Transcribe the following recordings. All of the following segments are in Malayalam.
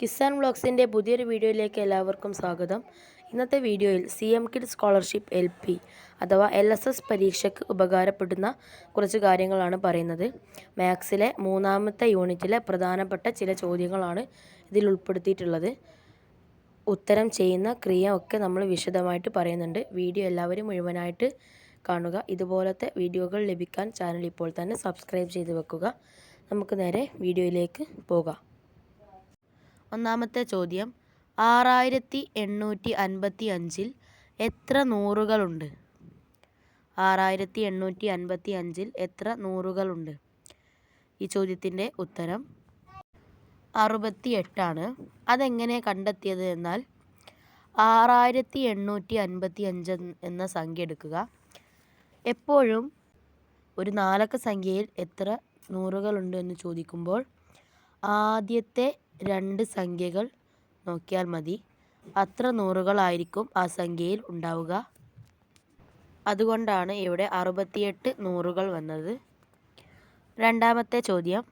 കിസാൻ വ്ളോഗ്സിന്റെ പുതിയൊരു വീഡിയോയിലേക്ക് എല്ലാവർക്കും സ്വാഗതം. ഇന്നത്തെ വീഡിയോയിൽ C M kid scholarship L P അഥവാ എൽ എസ് എസ് പരീക്ഷയ്ക്ക് ഉപകാരപ്പെടുന്ന കുറച്ച് കാര്യങ്ങളാണ് പറയുന്നത്. മാത്സിലെ മൂന്നാമത്തെ യൂണിറ്റിലെ പ്രധാനപ്പെട്ട ചില ചോദ്യങ്ങളാണ് ഇതിൽ ഉൾപ്പെടുത്തിയിട്ടുള്ളത്. ഉത്തരം ചെയ്യുന്ന ക്രിയ ഒക്കെ നമ്മൾ വിശദമായിട്ട് പറയുന്നുണ്ട്. വീഡിയോ എല്ലാവരും മുഴുവനായിട്ട് കാണുക. ഇതുപോലത്തെ വീഡിയോകൾ ലഭിക്കാൻ ചാനൽ ഇപ്പോൾ തന്നെ സബ്സ്ക്രൈബ് ചെയ്ത് വെക്കുക. നമുക്ക് നേരെ വീഡിയോയിലേക്ക് പോകാം. ഒന്നാമത്തെ ചോദ്യം. ആറായിരത്തി എണ്ണൂറ്റി അൻപത്തി അഞ്ചിൽ എത്ര നൂറുകളുണ്ട്? ആറായിരത്തി എണ്ണൂറ്റി അൻപത്തി അഞ്ചിൽ എത്ര നൂറുകളുണ്ട്? ഈ ചോദ്യത്തിന്റെ ഉത്തരം അറുപത്തി എട്ടാണ് അതെങ്ങനെ കണ്ടെത്തിയത് എന്നാൽ ആറായിരത്തി എണ്ണൂറ്റി അൻപത്തി അഞ്ച് എന്ന സംഖ്യ എടുക്കുക. എപ്പോഴും ഒരു നാലക്ക സംഖ്യയിൽ എത്ര നൂറുകളുണ്ട് എന്ന് ചോദിക്കുമ്പോൾ ആദ്യത്തെ രണ്ട് സംഖ്യകൾ നോക്കിയാൽ മതി. അത്ര നൂറുകളായിരിക്കും ആ സംഖ്യയിൽ ഉണ്ടാവുക. അതുകൊണ്ടാണ് ഇവിടെ അറുപത്തിയെട്ട് നൂറുകൾ വന്നത്. രണ്ടാമത്തെ ചോദ്യം.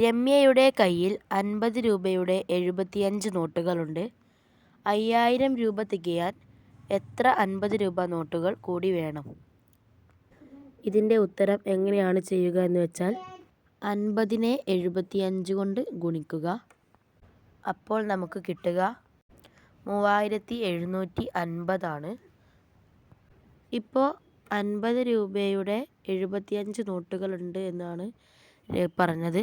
രമ്യയുടെ കയ്യിൽ അൻപത് രൂപയുടെ എഴുപത്തിയഞ്ച് നോട്ടുകളുണ്ട്. അയ്യായിരം രൂപ തികയാൻ എത്ര അൻപത് രൂപ നോട്ടുകൾ കൂടി വേണം? ഇതിന്റെ ഉത്തരം എങ്ങനെയാണ് ചെയ്യുക എന്ന് വെച്ചാൽ അൻപതിനെ എഴുപത്തിയഞ്ച് കൊണ്ട് ഗുണിക്കുക. അപ്പോൾ നമുക്ക് കിട്ടുക മൂവായിരത്തി എഴുന്നൂറ്റി അൻപതാണ് ഇപ്പോൾ അൻപത് രൂപയുടെ എഴുപത്തിയഞ്ച് നോട്ടുകളുണ്ട് എന്നാണ് പറഞ്ഞത്.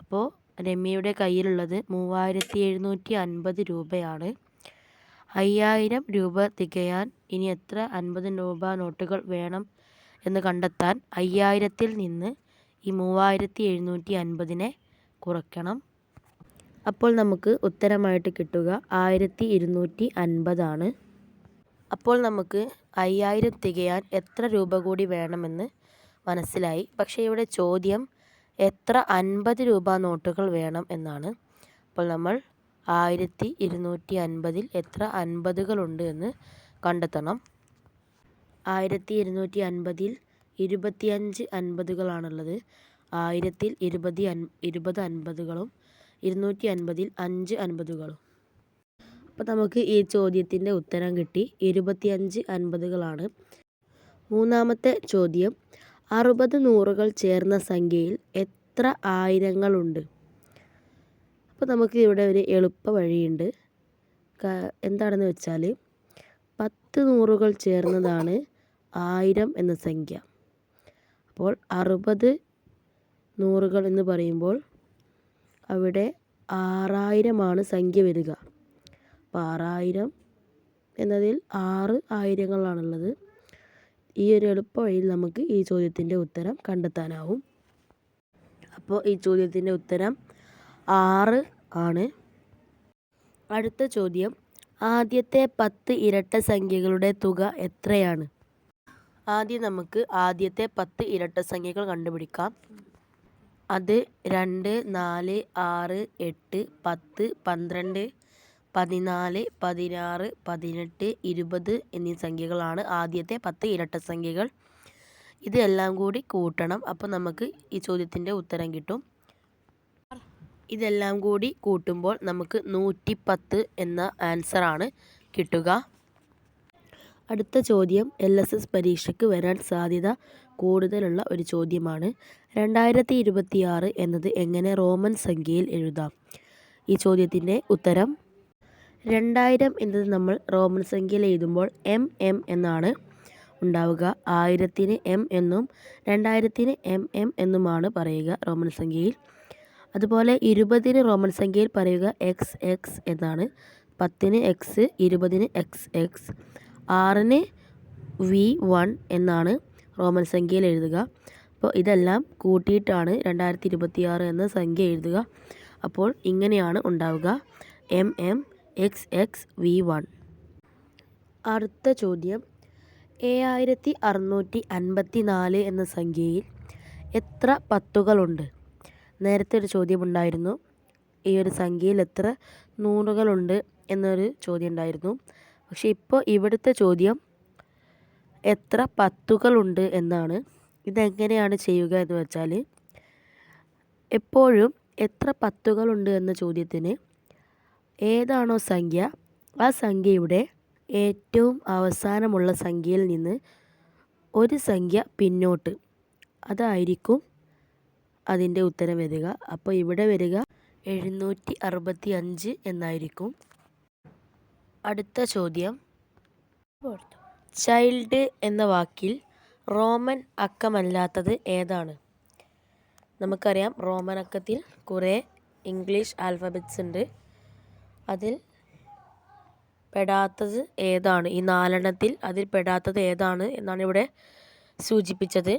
അപ്പോൾ രമ്യയുടെ കയ്യിലുള്ളത് മൂവായിരത്തി എഴുന്നൂറ്റി അൻപത് രൂപയാണ്. അയ്യായിരം രൂപ തികയാൻ ഇനി എത്ര അൻപത് രൂപ നോട്ടുകൾ വേണം എന്ന് കണ്ടെത്താൻ അയ്യായിരത്തിൽ നിന്ന് ഈ മൂവായിരത്തി എഴുന്നൂറ്റി അൻപതിനെ കുറയ്ക്കണം. അപ്പോൾ നമുക്ക് ഉത്തരമായിട്ട് കിട്ടുക. ആയിരത്തി ഇരുന്നൂറ്റി അൻപതാണ് അപ്പോൾ നമുക്ക് അയ്യായിരം തികയാൻ എത്ര രൂപ കൂടി വേണമെന്ന് മനസ്സിലായി. പക്ഷേ ഇവിടെ ചോദ്യം എത്ര അൻപത് രൂപ നോട്ടുകൾ വേണം എന്നാണ്. അപ്പോൾ നമ്മൾ ആയിരത്തി ഇരുന്നൂറ്റി അൻപതിൽ എത്ര അൻപതുകളുണ്ട് എന്ന് കണ്ടെത്തണം. ആയിരത്തി ഇരുന്നൂറ്റി അൻപതിൽ ഇരുപത്തിയഞ്ച് അൻപതുകളാണുള്ളത്. ആയിരത്തിൽ ഇരുപതി അൻ ഇരുപത് അൻപതുകളും ഇരുന്നൂറ്റി അൻപതിൽ അഞ്ച് അൻപതുകളും. അപ്പോൾ നമുക്ക് ഈ ചോദ്യത്തിന്റെ ഉത്തരം കിട്ടി. ഇരുപത്തിയഞ്ച് അൻപതുകളാണ്. മൂന്നാമത്തെ ചോദ്യം. അറുപത് നൂറുകൾ ചേർന്ന സംഖ്യയിൽ എത്ര ആയിരങ്ങളുണ്ട്? അപ്പോൾ നമുക്ക് ഇവിടെ ഒരു എളുപ്പ വഴിയുണ്ട്. എന്താണെന്ന് വെച്ചാൽ പത്ത് നൂറുകൾ ചേർന്നതാണ് ആയിരം എന്ന സംഖ്യ. അപ്പോൾ അറുപത് നൂറുകൾ എന്ന് പറയുമ്പോൾ അവിടെ ആറായിരമാണ് സംഖ്യ വരിക. അപ്പം ആറായിരം എന്നതിൽ ആറ് ആയിരങ്ങളാണുള്ളത്. ഈ ഒരു എളുപ്പ വഴിയിൽ നമുക്ക് ഈ ചോദ്യത്തിന്റെ ഉത്തരം കണ്ടെത്താനാവും. അപ്പോൾ ഈ ചോദ്യത്തിന്റെ ഉത്തരം ആറ് ആണ്. അടുത്ത ചോദ്യം ആദ്യത്തെ പത്ത് ഇരട്ട സംഖ്യകളുടെ തുക എത്രയാണ്? ആദ്യം നമുക്ക് ആദ്യത്തെ പത്ത് ഇരട്ട സംഖ്യകൾ കണ്ടുപിടിക്കാം. അത് രണ്ട് നാല് ആറ് എട്ട് പത്ത് പന്ത്രണ്ട് പതിനാല് പതിനാറ് പതിനെട്ട് ഇരുപത് എന്നീ സംഖ്യകളാണ് ആദ്യത്തെ പത്ത് ഇരട്ട സംഖ്യകൾ. ഇതെല്ലാം കൂടി കൂട്ടണം. അപ്പോൾ നമുക്ക് ഈ ചോദ്യത്തിന്റെ ഉത്തരം കിട്ടും. ഇതെല്ലാം കൂടി കൂട്ടുമ്പോൾ നമുക്ക് നൂറ്റിപ്പത്ത് എന്ന ആൻസറാണ് കിട്ടുക. അടുത്ത ചോദ്യം എൽ എസ് എസ് പരീക്ഷയ്ക്ക് വരാൻ സാധ്യത കൂടുതലുള്ള ഒരു ചോദ്യമാണ്. രണ്ടായിരത്തി ഇരുപത്തിയാറ് എന്നത് എങ്ങനെ റോമൻ സംഖ്യയിൽ എഴുതാം? ഈ ചോദ്യത്തിന്റെ ഉത്തരം രണ്ടായിരം എന്നത് നമ്മൾ റോമൻ സംഖ്യയിൽ എഴുതുമ്പോൾ എം എം എന്നാണ് ഉണ്ടാവുക. ആയിരത്തിന് എം എന്നും രണ്ടായിരത്തിന് എം എം എന്നുമാണ് പറയുക റോമൻ സംഖ്യയിൽ. അതുപോലെ ഇരുപതിന് റോമൻ സംഖ്യയിൽ പറയുക എക്സ് എക്സ് എന്നാണ്. പത്തിന് എക്സ് ഇരുപതിന് എക്സ് എക്സ്. ആറിന് വി വൺ എന്നാണ് റോമൻ സംഖ്യയിൽ എഴുതുക. അപ്പോൾ ഇതെല്ലാം കൂട്ടിയിട്ടാണ് രണ്ടായിരത്തി ഇരുപത്തിയാറ് എന്ന സംഖ്യ എഴുതുക. അപ്പോൾ ഇങ്ങനെയാണ് ഉണ്ടാവുക. M M X X V one. അടുത്ത ചോദ്യം. ഏഴായിരത്തി അറുന്നൂറ്റി അൻപത്തി നാല് എന്ന സംഖ്യയിൽ എത്ര പത്തുകളുണ്ട്? നേരത്തെ ഒരു ചോദ്യം ഉണ്ടായിരുന്നു ഈ ഒരു സംഖ്യയിൽ എത്ര നൂറുകളുണ്ട് എന്നൊരു ചോദ്യം ഉണ്ടായിരുന്നു പക്ഷേ ഇപ്പോൾ ഇവിടുത്തെ ചോദ്യം എത്ര പത്തുകളുണ്ട് എന്നാണ്. ഇതെങ്ങനെയാണ് ചെയ്യുക എന്ന് വെച്ചാൽ എപ്പോഴും എത്ര പത്തുകളുണ്ട് എന്ന ചോദ്യത്തിന് ഏതാണോ സംഖ്യ ആ സംഖ്യയുടെ ഏറ്റവും അവസാനമുള്ള സംഖ്യയിൽ നിന്ന് ഒരു സംഖ്യ പിന്നോട്ട്. അതായിരിക്കും അതിന്റെ ഉത്തരം വരിക അപ്പോൾ ഇവിടെ വരിക എഴുന്നൂറ്റി അറുപത്തി അഞ്ച് എന്നായിരിക്കും. അടുത്ത ചോദ്യം. ചൈൽഡ് എന്ന വാക്കിൽ റോമൻ അക്കമല്ലാത്തത് ഏതാണ്? നമുക്കറിയാം റോമൻ അക്കത്തിൽ കുറേ ഇംഗ്ലീഷ് ആൽഫബറ്റ്സ് ഉണ്ട്. അതിൽ പെടാത്തത് ഏതാണ്? ഈ നാലെണ്ണത്തിൽ അതിൽ പെടാത്തത് ഏതാണ് എന്നാണ് ഇവിടെ സൂചിപ്പിച്ചത്.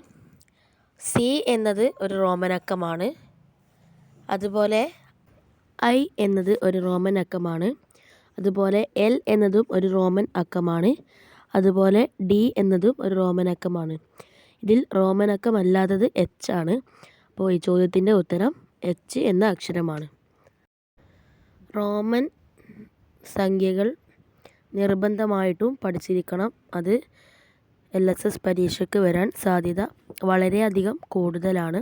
സി എന്നത് ഒരു റോമൻ അക്കമാണ്. അതുപോലെ ഐ എന്നത് ഒരു റോമൻ അക്കമാണ്. അതുപോലെ എൽ എന്നതും ഒരു റോമൻ അക്കമാണ്. അതുപോലെ ഡി എന്നതും ഒരു റോമൻ അക്കമാണ്. ഇതിൽ റോമൻ അക്കമല്ലാത്തത് എച്ച് ആണ്. അപ്പോൾ ഈ ചോദ്യത്തിന്റെ ഉത്തരം എച്ച് എന്ന അക്ഷരമാണ്. റോമൻ സംഖ്യകൾ നിർബന്ധമായിട്ടും പഠിച്ചിരിക്കണം. അത് എൽ എസ് എസ് പരീക്ഷയ്ക്ക് വരാൻ സാധ്യത വളരെയധികം കൂടുതലാണ്.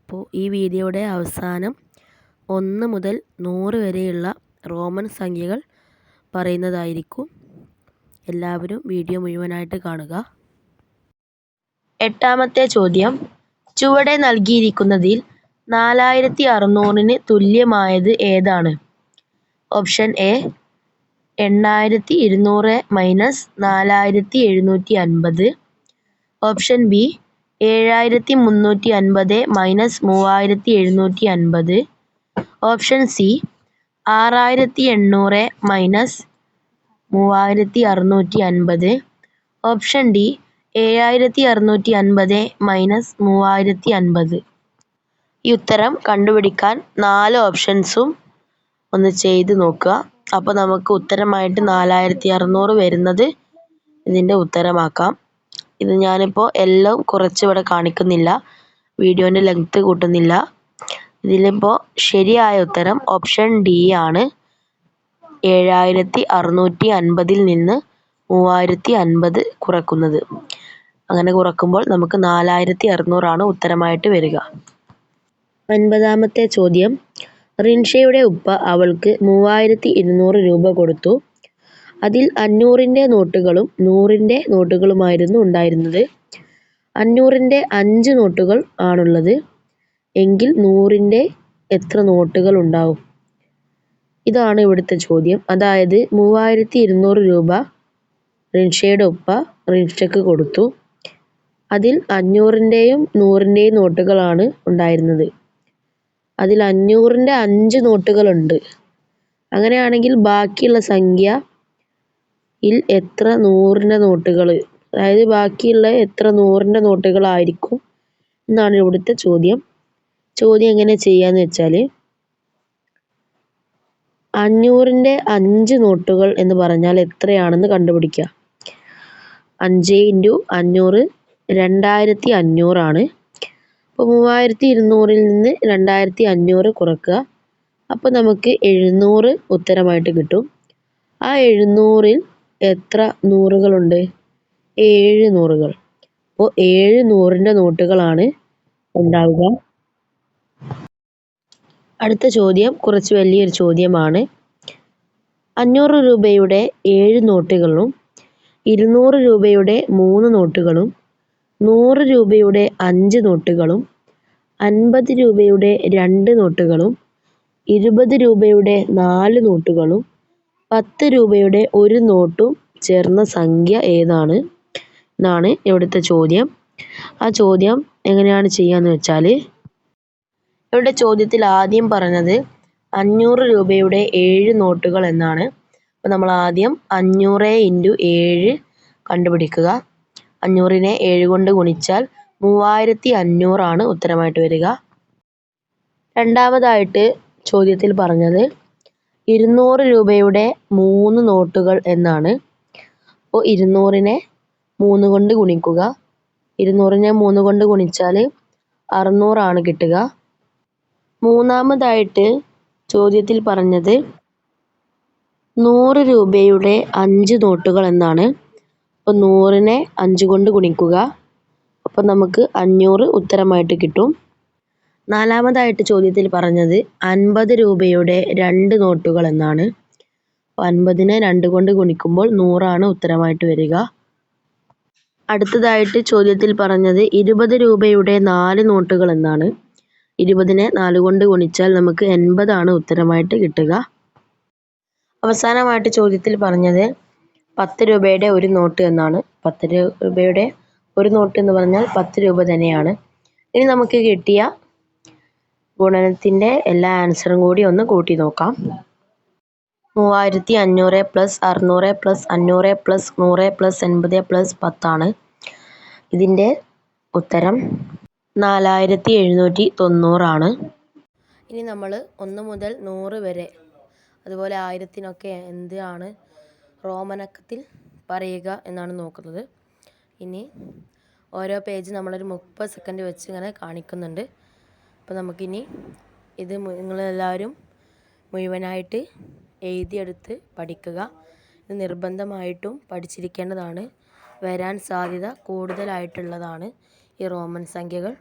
അപ്പോൾ ഈ വീഡിയോയുടെ അവസാനം ഒന്ന് മുതൽ നൂറ് വരെയുള്ള റോമൻ സംഖ്യകൾ പറയുന്നതായിരിക്കും. എല്ലാവരും വീഡിയോ മുഴുവനായിട്ട് കാണുക. എട്ടാമത്തെ ചോദ്യം. ചുവടെ നൽകിയിരിക്കുന്നതിൽ നാലായിരത്തി അറുന്നൂറിന് തുല്യമായത് ഏതാണ്? ഓപ്ഷൻ എ എണ്ണായിരത്തി ഇരുന്നൂറ് മൈനസ് നാലായിരത്തി എഴുന്നൂറ്റി അൻപത് ഓപ്ഷൻ ബി ഏഴായിരത്തി മുന്നൂറ്റി അൻപത് മൈനസ് മൂവായിരത്തി എഴുന്നൂറ്റി അൻപത് ഓപ്ഷൻ സി ആറായിരത്തി എണ്ണൂറ് മൈനസ് മൂവായിരത്തി അറുന്നൂറ്റി അൻപത് ഓപ്ഷൻ ഡി ഏഴായിരത്തി അറുന്നൂറ്റി അൻപത് മൈനസ് മൂവായിരത്തി അൻപത് ഈ ഉത്തരം കണ്ടുപിടിക്കാൻ നാല് ഓപ്ഷൻസും ഒന്ന് ചെയ്ത് നോക്കുക. അപ്പോൾ നമുക്ക് ഉത്തരമായിട്ട് നാലായിരത്തി അറുന്നൂറ് വരുന്നത് ഇതിന്റെ ഉത്തരമാക്കാം. ഇത് ഞാനിപ്പോൾ എല്ലാം കുറച്ച് ഇവിടെ കാണിക്കുന്നില്ല. വീഡിയോന്റെ ലെങ്ത്ത് കൂട്ടുന്നില്ല. ഇതിലിപ്പോൾ ശരിയായ ഉത്തരം ഓപ്ഷൻ ഡി ആണ്. ഏഴായിരത്തി അറുന്നൂറ്റി അൻപതിൽ നിന്ന് മൂവായിരത്തി അൻപത് കുറക്കുന്നത്. അങ്ങനെ കുറക്കുമ്പോൾ നമുക്ക് നാലായിരത്തി അറുന്നൂറാണ് ഉത്തരമായിട്ട് വരിക. ഒൻപതാമത്തെ ചോദ്യം. റിൻഷയുടെ ഉപ്പ അവൾക്ക് മൂവായിരത്തി ഇരുന്നൂറ് രൂപ കൊടുത്തു. അതിൽ അഞ്ഞൂറിന്റെ നോട്ടുകളും നൂറിന്റെ നോട്ടുകളുമായിരുന്നു ഉണ്ടായിരുന്നത്. അഞ്ഞൂറിന്റെ അഞ്ച് നോട്ടുകൾ ആണുള്ളത്. എങ്കിൽ നൂറിന്റെ എത്ര നോട്ടുകൾ ഉണ്ടാവും? ഇതാണ് ഇവിടുത്തെ ചോദ്യം. അതായത് മൂവായിരത്തി ഇരുന്നൂറ് രൂപ റിൻഷയുടെ ഉപ്പ റിൻഷയ്ക്ക് കൊടുത്തു. അതിൽ അഞ്ഞൂറിന്റെയും നൂറിന്റെയും നോട്ടുകളാണ് ഉണ്ടായിരുന്നത്. അതിൽ അഞ്ഞൂറിന്റെ അഞ്ച് നോട്ടുകളുണ്ട്. അങ്ങനെയാണെങ്കിൽ ബാക്കിയുള്ള സംഖ്യ ഇൽ എത്ര നൂറിന്റെ നോട്ടുകൾ? അതായത് ബാക്കിയുള്ള എത്ര നൂറിന്റെ നോട്ടുകളായിരിക്കും എന്നാണ് ഇവിടുത്തെ ചോദ്യം. ചോദ്യം എങ്ങനെ ചെയ്യാന്ന് വെച്ചാൽ അഞ്ഞൂറിന്റെ അഞ്ച് നോട്ടുകൾ എന്ന് പറഞ്ഞാൽ എത്രയാണെന്ന് കണ്ടുപിടിക്കുക. അഞ്ച് ഇന്റു അഞ്ഞൂറ് രണ്ടായിരത്തി അഞ്ഞൂറാണ് അപ്പോൾ മൂവായിരത്തി ഇരുന്നൂറിൽ നിന്ന് രണ്ടായിരത്തി അഞ്ഞൂറ് കുറക്കുക. അപ്പോൾ നമുക്ക് എഴുന്നൂറ് ഉത്തരമായിട്ട് കിട്ടും. ആ എഴുന്നൂറിൽ എത്ര നൂറുകളുണ്ട്? ഏഴ് നൂറുകൾ. അപ്പോൾ ഏഴ് നൂറിന്റെ നോട്ടുകളാണ് ഉണ്ടാവുക. അടുത്ത ചോദ്യം കുറച്ച് വലിയൊരു ചോദ്യമാണ്. അഞ്ഞൂറ് രൂപയുടെ ഏഴ് നോട്ടുകളും ഇരുന്നൂറ് രൂപയുടെ മൂന്ന് നോട്ടുകളും നൂറ് രൂപയുടെ അഞ്ച് നോട്ടുകളും അൻപത് രൂപയുടെ രണ്ട് നോട്ടുകളും ഇരുപത് രൂപയുടെ നാല് നോട്ടുകളും പത്ത് രൂപയുടെ ഒരു നോട്ടും ചേർന്ന സംഖ്യ ഏതാണ്? എന്നാണ് ഇവിടുത്തെ ചോദ്യം. ആ ചോദ്യം എങ്ങനെയാണ് ചെയ്യുക എന്ന് വെച്ചാൽ ഇവിടെ ചോദ്യത്തിൽ ആദ്യം പറഞ്ഞത് അഞ്ഞൂറ് രൂപയുടെ ഏഴ് നോട്ടുകൾ എന്നാണ്. അപ്പോൾ നമ്മൾ ആദ്യം അഞ്ഞൂറ് ഇന്റു ഏഴ് കണ്ടുപിടിക്കുക. അഞ്ഞൂറിനെ ഏഴ് കൊണ്ട് ഗുണിച്ചാൽ മൂവായിരത്തി അഞ്ഞൂറാണ് ഉത്തരമായിട്ട് വരിക. രണ്ടാമതായിട്ട് ചോദ്യത്തിൽ പറഞ്ഞത് ഇരുന്നൂറ് രൂപയുടെ മൂന്ന് നോട്ടുകൾ എന്നാണ്. അപ്പോൾ ഇരുന്നൂറിനെ മൂന്ന് കൊണ്ട് ഗുണിക്കുക. ഇരുന്നൂറിനെ മൂന്ന് കൊണ്ട് ഗുണിച്ചാൽ അറുന്നൂറാണ് കിട്ടുക. മൂന്നാമതായിട്ട് ചോദ്യത്തിൽ പറഞ്ഞത് നൂറ് രൂപയുടെ അഞ്ച് നോട്ടുകൾ എന്നാണ്. അപ്പോൾ നൂറിനെ അഞ്ച് കൊണ്ട് ഗുണിക്കുക. അപ്പോൾ നമുക്ക് അഞ്ഞൂറ് ഉത്തരമായിട്ട് കിട്ടും. നാലാമതായിട്ട് ചോദ്യത്തിൽ പറഞ്ഞത് അൻപത് രൂപയുടെ രണ്ട് നോട്ടുകൾ എന്നാണ്. അൻപതിനെ രണ്ട് കൊണ്ട് ഗുണിക്കുമ്പോൾ നൂറാണ് ഉത്തരമായിട്ട് വരിക. അടുത്തതായിട്ട് ചോദ്യത്തിൽ പറഞ്ഞത് ഇരുപത് രൂപയുടെ നാല് നോട്ടുകൾ എന്നാണ്. ഇരുപതിനെ നാല് കൊണ്ട് ഗുണിച്ചാൽ നമുക്ക് എൺപതാണ് ഉത്തരമായിട്ട് കിട്ടുക. അവസാനമായിട്ട് ചോദ്യത്തിൽ പറഞ്ഞത് പത്ത് രൂപയുടെ ഒരു നോട്ട് എന്നാണ്. പത്ത് രൂപയുടെ ഒരു നോട്ട് എന്ന് പറഞ്ഞാൽ പത്ത് രൂപ തന്നെയാണ്. ഇനി നമുക്ക് കിട്ടിയ ഗുണനത്തിന്റെ എല്ലാ ആൻസറും കൂടി ഒന്ന് കൂട്ടി നോക്കാം. മൂവായിരത്തി അഞ്ഞൂറ് പ്ലസ് അറുന്നൂറ് പ്ലസ് അഞ്ഞൂറ് പ്ലസ് നൂറ് പ്ലസ് എൺപത് പ്ലസ് പത്താണ് ഇതിന്റെ ഉത്തരം. നാലായിരത്തി എഴുന്നൂറ്റി തൊണ്ണൂറാണ് ഇനി നമ്മൾ ഒന്ന് മുതൽ നൂറ് വരെ. അതുപോലെ ആയിരത്തിനൊക്കെ എന്താണ് റോമനക്കത്തിൽ പറയുക എന്നാണ് നോക്കുന്നത്. ഇനി ഓരോ പേജ് നമ്മളൊരു മുപ്പത് സെക്കൻഡ് വെച്ച് ഇങ്ങനെ കാണിക്കുന്നുണ്ട്. അപ്പോൾ നമുക്കിനി ഇത് നിങ്ങളെല്ലാവരും മുഴുവനായിട്ട് എഴുതിയെടുത്ത് പഠിക്കുക. ഇത് നിർബന്ധമായിട്ടും പഠിച്ചിരിക്കേണ്ടതാണ്. വരാൻ സാധ്യത കൂടുതലായിട്ടുള്ളതാണ്. ഈ റോമൻ സംഖ്യകൾ?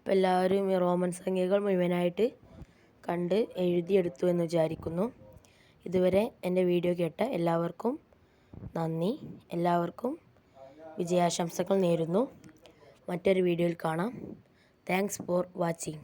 അപ്പോൾ എല്ലാവരും ഈ റോമൻ സംഖ്യകൾ മുഴുവനായിട്ട് കണ്ട് എഴുതിയെടുത്തു എന്ന് വിചാരിക്കുന്നു. ഇതുവരെ എന്റെ വീഡിയോ കേട്ട എല്ലാവർക്കും നന്ദി. എല്ലാവർക്കും വിജയാശംസകൾ നേരുന്നു. മറ്റൊരു വീഡിയോയിൽ കാണാം. Thanks for watching